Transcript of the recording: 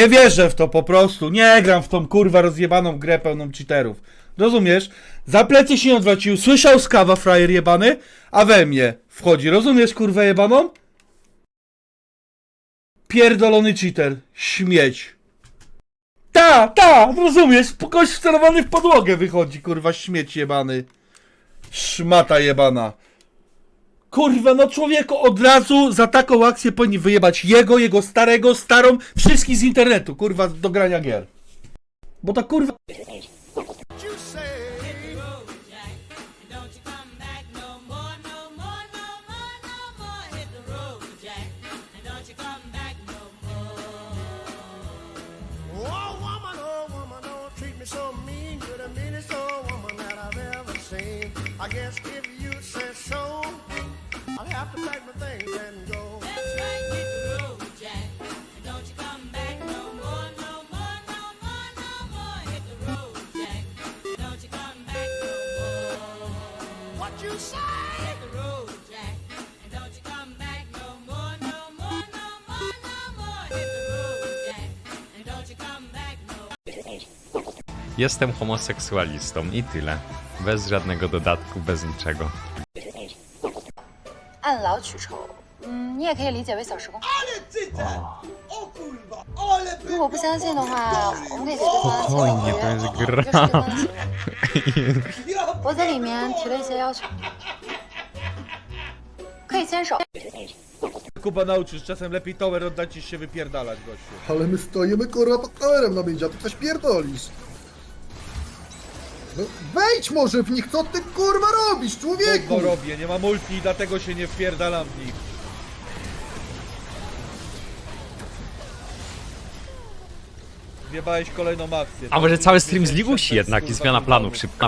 Nie wierzę w to po prostu. Nie gram w tą kurwa rozjebaną grę pełną cheaterów. Rozumiesz? Za plecy się nie odwrócił. Słyszał skawa frajer jebany, a we mnie wchodzi. Rozumiesz kurwę jebaną? Pierdolony cheater. Śmieć. Ta, ta, rozumiesz? Kogoś wcelowany w podłogę wychodzi, kurwa, śmieć jebany. Szmata jebana. Kurwa, no człowieku, od razu za taką akcję powinni wyjebać jego, jego starego, starą, wszystkich z internetu, kurwa, do grania gier. Bo to kurwa... you say? Don't you you say? Hit the road, Jack, and don't you come back no more, no more, no more, no more. Hit the road, Jack, and don't you come back no Jestem homoseksualistą i tyle. Bez żadnego dodatku, bez niczego. 按劳取酬，嗯，你也可以理解为小时工。如果不相信的话，我们可以给对方签个合 Spokojnie, to 约， jest 这是对 gra. 方的行为。我在里面提了一些要求，可以牵手。 Kuba nauczysz, czasem lepiej tower oddać niż się wypierdalać, gościu. Ale my stoimy kurwa pod towerem na będzie, a ty coś pierdolisz. No wejdź może w nich, co ty kurwa robisz, człowieku? Gówno robię, nie ma multi i dlatego się nie wpierdalam w nich. Wjebałeś kolejną akcję. A może cały stream z Ligusi jednak i zmiana planów szybka.